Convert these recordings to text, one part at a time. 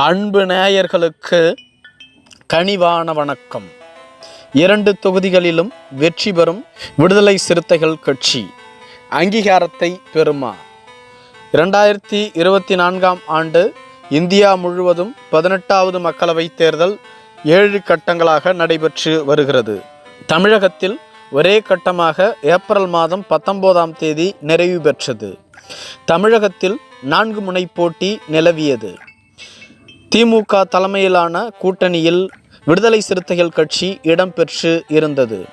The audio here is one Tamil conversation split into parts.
அன்பு நேயர்களுக்கு கனிவான வணக்கம். இரண்டு தொகுதிகளிலும் வெற்றி பெறும் விடுதலை சிறுத்தைகள் கட்சி அங்கீகாரத்தை பெறுமா? இரண்டாயிரத்தி இருபத்தி நான்காம் ஆண்டு இந்தியா முழுவதும் பதினெட்டாவது மக்களவைத் தேர்தல் ஏழு கட்டங்களாக நடைபெற்று வருகிறது. தமிழகத்தில் ஒரே கட்டமாக ஏப்ரல் மாதம் பத்தொன்பதாம் தேதி நிறைவு பெற்றது. தமிழகத்தில் நான்கு முனை போட்டி நிலவியது. திமுக தலைமையிலான கூட்டணியில் விடுதலை சிறுத்தைகள் கட்சி இடம்பெற்று இருந்தது.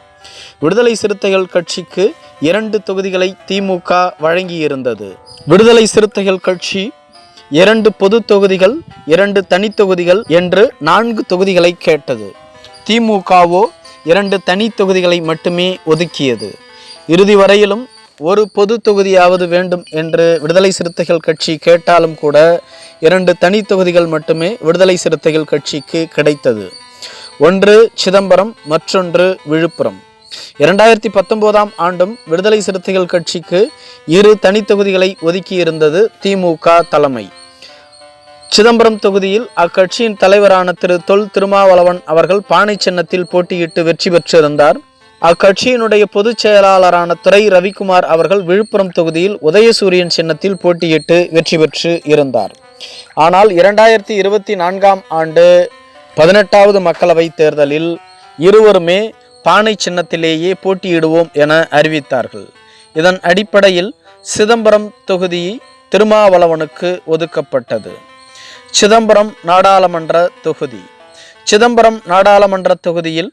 விடுதலை சிறுத்தைகள் கட்சிக்கு இரண்டு தொகுதிகளை திமுக வழங்கியிருந்தது. விடுதலை சிறுத்தைகள் கட்சி இரண்டு பொது தொகுதிகள் இரண்டு தனி தொகுதிகள் என்று நான்கு தொகுதிகளை கேட்டது. திமுகவோ இரண்டு தனி தொகுதிகளை மட்டுமே ஒதுக்கியது. இறுதி வரையிலும் ஒரு பொது தொகுதியாவது வேண்டும் என்று விடுதலை சிறுத்தைகள் கட்சி கேட்டாலும் கூட இரண்டு தனி தொகுதிகள் மட்டுமே விடுதலை சிறுத்தைகள் கட்சிக்கு கிடைத்தது. ஒன்று சிதம்பரம் மற்றொன்று விழுப்புரம். இரண்டாயிரத்தி பத்தொன்பதாம் ஆண்டும் விடுதலை சிறுத்தைகள் கட்சிக்கு இரு தனி தொகுதிகளை ஒதுக்கியிருந்தது திமுக தலைமை. சிதம்பரம் தொகுதியில் அக்கட்சியின் தலைவரான திரு தொல் திருமாவளவன் அவர்கள் பானை சின்னத்தில் போட்டியிட்டு வெற்றி பெற்றிருந்தார். அக்கட்சியினுடைய பொதுச் செயலாளரான துறை ரவிக்குமார் அவர்கள் விழுப்புரம் தொகுதியில் உதயசூரியன் சின்னத்தில் போட்டியிட்டு வெற்றி பெற்று இருந்தார். ஆனால் இரண்டாயிரத்தி இருபத்தி நான்காம் ஆண்டு பதினெட்டாவது மக்களவைத் தேர்தலில் இருவருமே பானை சின்னத்திலேயே போட்டியிடுவோம் என அறிவித்தார்கள். இதன் அடிப்படையில் சிதம்பரம் தொகுதி திருமாவளவனுக்கு ஒதுக்கப்பட்டது. சிதம்பரம் நாடாளுமன்ற தொகுதி. சிதம்பரம் நாடாளுமன்ற தொகுதியில்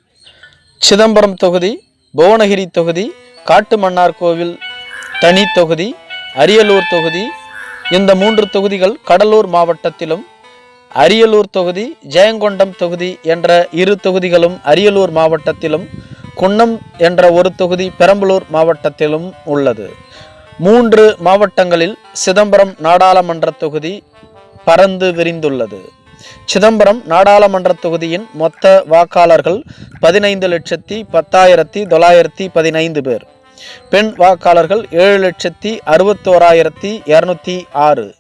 சிதம்பரம் தொகுதி புவனகிரி தொகுதி காட்டுமன்னார் கோவில் தனி தொகுதி அரியலூர் தொகுதி. இந்த மூன்று தொகுதிகள் கடலூர் மாவட்டத்திலும் அரியலூர் தொகுதி ஜெயங்கொண்டம் தொகுதி என்ற இரு தொகுதிகளும் அரியலூர் மாவட்டத்திலும் குன்னம் என்ற ஒரு தொகுதி பெரம்பலூர் மாவட்டத்திலும் உள்ளது. மூன்று மாவட்டங்களில் சிதம்பரம் நாடாளுமன்ற தொகுதி பறந்து விரிந்துள்ளது. சிதம்பரம் நாடாளுமன்ற தொகுதியின் மொத்த வாக்காளர்கள் பதினைந்து லட்சத்தி பத்தாயிரத்தி தொள்ளாயிரத்தி பதினைந்து பேர். பெண் வாக்காளர்கள் ஏழு லட்சத்தி அறுபத்தோராயிரத்தி இரநூத்தி ஆறு.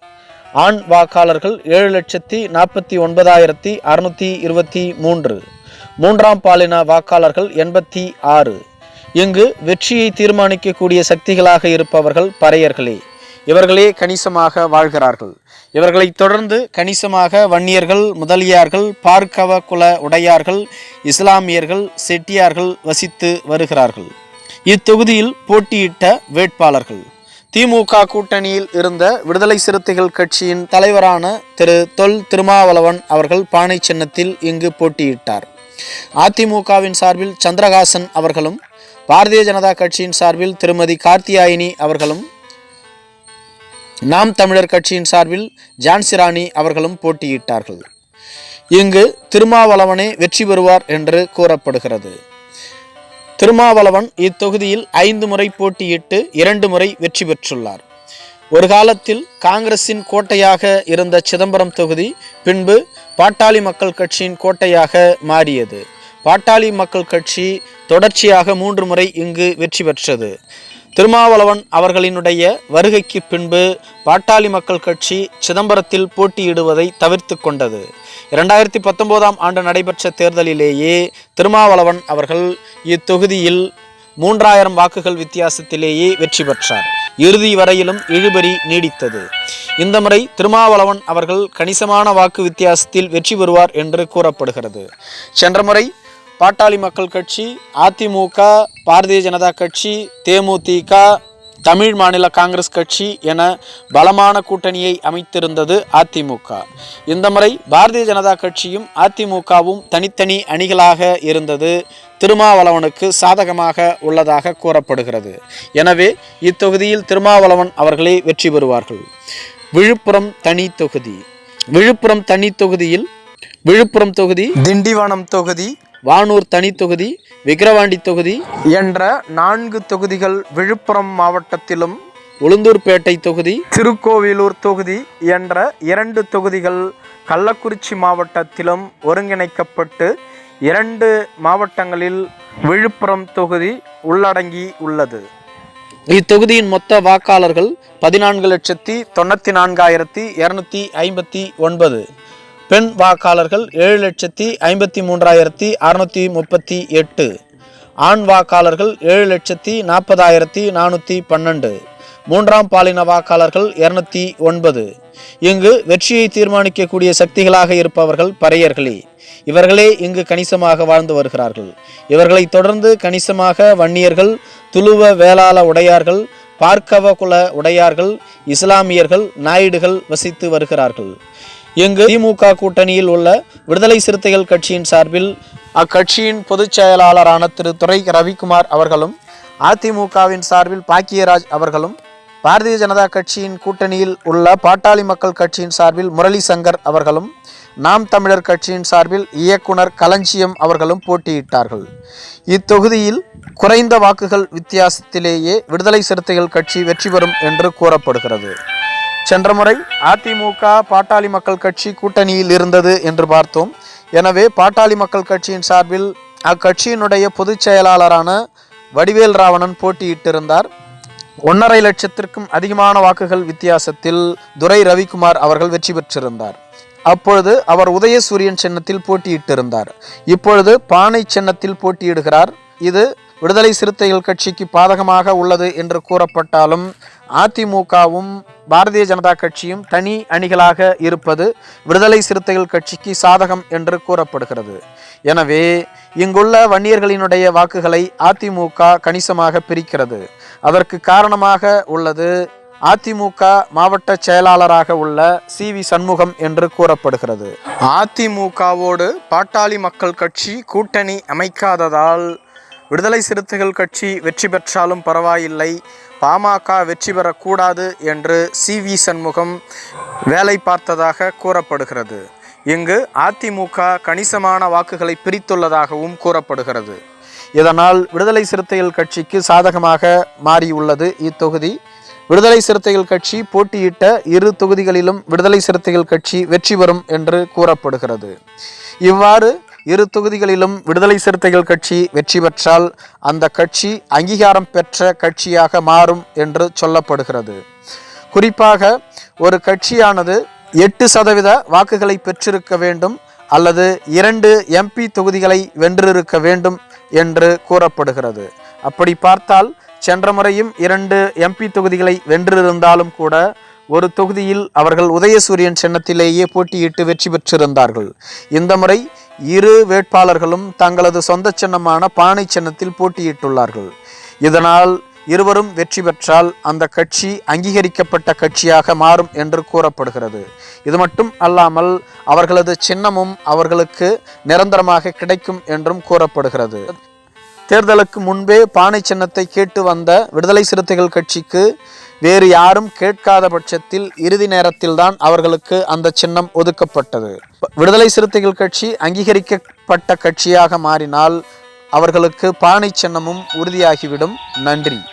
ஆண் வாக்காளர்கள் ஏழு லட்சத்தி நாற்பத்தி ஒன்பதாயிரத்தி அறுநூத்தி இருபத்தி மூன்று. மூன்றாம் பாலின வாக்காளர்கள் எண்பத்தி ஆறு. இங்கு வெற்றியை தீர்மானிக்கக்கூடிய சக்திகளாக இருப்பவர்கள் பறையர்களே. இவர்களே கணிசமாக வாழ்கிறார்கள். இவர்களை தொடர்ந்து கணிசமாக வன்னியர்கள் முதலியார்கள் பார்க்கவ குல உடையார்கள் இஸ்லாமியர்கள் செட்டியார்கள் வசித்து வருகிறார்கள். இத்தொகுதியில் போட்டியிட்ட வேட்பாளர்கள். திமுக கூட்டணியில் இருந்த விடுதலை சிறுத்தைகள் கட்சியின் தலைவரான திரு. தொல் திருமாவளவன் அவர்கள் பானை சின்னத்தில் இங்கு போட்டியிட்டார். அதிமுகவின் சார்பில் சந்திரகாசன் அவர்களும் பாரதிய ஜனதா கட்சியின் சார்பில் திருமதி கார்த்தியாயினி அவர்களும் நாம் தமிழர் கட்சியின் சார்பில் ஜான்சிராணி அவர்களும் போட்டியிட்டார்கள். இங்கு திருமாவளவனே வெற்றி பெறுவார் என்று கூறப்படுகிறது. திருமாவளவன் இத்தொகுதியில் ஐந்து முறை போட்டியிட்டு இரண்டு முறை வெற்றி பெற்றுள்ளார். ஒரு காலத்தில் காங்கிரசின் கோட்டையாக இருந்த சிதம்பரம் தொகுதி பின்பு பாட்டாளி மக்கள் கட்சியின் கோட்டையாக மாறியது. பாட்டாளி மக்கள் கட்சி தொடர்ச்சியாக மூன்று முறை இங்கு வெற்றி பெற்றது. திருமாவளவன் அவர்களினுடைய வருகைக்கு பின்பு பாட்டாளி மக்கள் கட்சி சிதம்பரத்தில் போட்டியிடுவதை தவிர்த்து கொண்டது. இரண்டாயிரத்தி பத்தொன்பதாம் ஆண்டு நடைபெற்ற தேர்தலிலேயே திருமாவளவன் அவர்கள் இத்தொகுதியில் மூன்றாயிரம் வாக்குகள் வித்தியாசத்திலேயே வெற்றி பெற்றார். இறுதி வரையிலும் இழுபறி நீடித்தது. இந்த முறை திருமாவளவன் அவர்கள் கணிசமான வாக்கு வித்தியாசத்தில் வெற்றி பெறுவார் என்று கூறப்படுகிறது. சென்ற முறை பாட்டாளி மக்கள் கட்சி அதிமுக பாரதிய ஜனதா கட்சி தேமுதிக தமிழ் மாநில காங்கிரஸ் கட்சி என பலமான கூட்டணியை அமைத்திருந்தது அதிமுக. இந்த முறை பாரதிய ஜனதா கட்சியும் அதிமுகவும் தனித்தனி அணிகளாக இருந்தது. திருமாவளவனுக்கு சாதகமாக உள்ளதாக கூறப்படுகிறது. எனவே இத்தொகுதியில் திருமாவளவன் அவர்களே வெற்றி பெறுவார்கள். விழுப்புரம் தனி தொகுதி. விழுப்புரம் தனி தொகுதியில் விழுப்புரம் தொகுதி திண்டிவனம் தொகுதி வானூர் தனி தொகுதி விக்கிரவாண்டி தொகுதி என்ற நான்கு தொகுதிகள் விழுப்புரம் மாவட்டத்திலும் உளுந்தூர்பேட்டை தொகுதி திருக்கோவிலூர் தொகுதி என்ற இரண்டு தொகுதிகள் கள்ளக்குறிச்சி மாவட்டத்திலும் ஒருங்கிணைக்கப்பட்டு இரண்டு மாவட்டங்களில் விழுப்புரம் தொகுதி உள்ளடங்கி உள்ளது. இத்தொகுதியின் மொத்த வாக்காளர்கள் பதினான்கு லட்சத்தி தொண்ணூற்றி நான்காயிரத்தி இரநூத்தி ஐம்பத்தி ஒன்பது. பெண் வாக்காளர்கள் ஏழு லட்சத்தி ஐம்பத்தி மூன்றாயிரத்தி அறுநூற்றி முப்பத்தி எட்டு. ஆண் வாக்காளர்கள் ஏழு லட்சத்தி நாற்பதாயிரத்தி நானூற்றி பன்னெண்டு. மூன்றாம் பாலின வாக்காளர்கள் இருநூத்தி ஒன்பது. இங்கு வெற்றியை தீர்மானிக்கக்கூடிய சக்திகளாக இருப்பவர்கள் பறையர்களே. இவர்களே இங்கு கணிசமாக வாழ்ந்து வருகிறார்கள். இவர்களைத் தொடர்ந்து கணிசமாக வன்னியர்கள் துளுவ வேளாள உடையார்கள் பார்க்கவ குல உடையார்கள் இஸ்லாமியர்கள் நாயுடுகள் வசித்து வருகிறார்கள். இங்கு திமுக கூட்டணியில் உள்ள விடுதலை சிறுத்தைகள் கட்சியின் சார்பில் அக்கட்சியின் பொதுச் செயலாளரான திரு துரை ரவிக்குமார் அவர்களும் அதிமுகவின் சார்பில் பாக்கியராஜ் அவர்களும் பாரதிய ஜனதா கட்சியின் கூட்டணியில் உள்ள பாட்டாளி மக்கள் கட்சியின் சார்பில் முரளி சங்கர் அவர்களும் நாம் தமிழர் கட்சியின் சார்பில் இயக்குனர் களஞ்சியம் அவர்களும் போட்டியிட்டார்கள். இத்தொகுதியில் குறைந்த வாக்குகள் வித்தியாசத்திலேயே விடுதலை சிறுத்தைகள் கட்சி வெற்றி பெறும் என்று கூறப்படுகிறது. சென்ற முறை அதிமுக பாட்டாளி மக்கள் கட்சி கூட்டணியில் இருந்தது என்று பார்த்தோம். எனவே பாட்டாளி மக்கள் கட்சியின் சார்பில் அக்கட்சியினுடைய பொதுச் செயலாளரான வடிவேல் ராவணன் போட்டியிட்டிருந்தார். ஒன்றரை லட்சத்திற்கும் அதிகமான வாக்குகள் வித்தியாசத்தில் துரை ரவிக்குமார் அவர்கள் வெற்றி பெற்றிருந்தார். அப்பொழுது அவர் உதயசூரியன் சின்னத்தில் போட்டியிட்டிருந்தார். இப்பொழுது பானை சின்னத்தில் போட்டியிடுகிறார். இது விடுதலை சிறுத்தைகள் கட்சிக்கு பாதகமாக உள்ளது என்று கூறப்பட்டாலும் அதிமுகவும் பாரதிய ஜனதா கட்சியும் தனி அணிகளாக இருப்பது விடுதலை சிறுத்தைகள் கட்சிக்கு சாதகம் என்று கூறப்படுகிறது. எனவே இங்குள்ள வன்னியர்களினுடைய வாக்குகளை அதிமுக கணிசமாக பிரிக்கிறது. அதற்கு காரணமாக உள்ளது அதிமுக மாவட்ட செயலாளராக உள்ள சி. வி. சண்முகம் என்று கூறப்படுகிறது. அதிமுகவோடு பாட்டாளி மக்கள் கட்சி கூட்டணி அமைக்காததால் விடுதலை சிறுத்தைகள் கட்சி வெற்றி பெற்றாலும் பரவாயில்லை. பாமக வெற்றி பெறக்கூடாது என்று சி வி சண்முகம் வேலை பார்த்ததாக கூறப்படுகிறது. இங்கு அதிமுக கணிசமான வாக்குகளை பிரித்துள்ளதாகவும் கூறப்படுகிறது. இதனால் விடுதலை சிறுத்தைகள் கட்சிக்கு சாதகமாக மாறியுள்ளது இத்தொகுதி விடுதலை சிறுத்தைகள் கட்சி போட்டியிட்ட இரு தொகுதிகளிலும் விடுதலை சிறுத்தைகள் கட்சி வெற்றி பெறும் என்று கூறப்படுகிறது. இவ்வாறு இரு தொகுதிகளிலும் விடுதலை சிறுத்தைகள் கட்சி வெற்றி பெற்றால் அந்த கட்சி அங்கீகாரம் பெற்ற கட்சியாக மாறும் என்று சொல்லப்படுகிறது. குறிப்பாக ஒரு கட்சியானது எட்டு சதவீத வாக்குகளை பெற்றிருக்க வேண்டும் அல்லது இரண்டு எம்பி தொகுதிகளை வென்றிருக்க வேண்டும் என்று கூறப்படுகிறது. அப்படி பார்த்தால் சென்ற முறையும் இரண்டு எம்பி தொகுதிகளை வென்றிருந்தாலும் கூட ஒரு தொகுதியில் அவர்கள் உதயசூரியன் சின்னத்திலேயே போட்டியிட்டு வெற்றி பெற்றிருந்தார்கள். இந்த முறை இரு வேட்பாளர்களும் தங்களது சொந்த சின்னமான பானை சின்னத்தில் போட்டியிட்டுள்ளார்கள். இதனால் இருவரும் வெற்றி பெற்றால் அந்த கட்சி அங்கீகரிக்கப்பட்ட கட்சியாக மாறும் என்று கூறப்படுகிறது. இது மட்டும் அல்லாமல் அவர்களது சின்னமும் அவர்களுக்கு நிரந்தரமாக கிடைக்கும் என்றும் கூறப்படுகிறது. தேர்தலுக்கு முன்பே பானை சின்னத்தை கேட்டு வந்த விடுதலை சிறுத்தைகள் கட்சிக்கு வேறு யாரும் கேட்காத பட்சத்தில் இறுதி நேரத்தில்தான் அவர்களுக்கு அந்த சின்னம் ஒதுக்கப்பட்டது. விடுதலை சிறுத்தைகள் கட்சி அங்கீகரிக்கப்பட்ட கட்சியாக மாறினால் அவர்களுக்கு பானை சின்னமும் உறுதியாகிவிடும். நன்றி.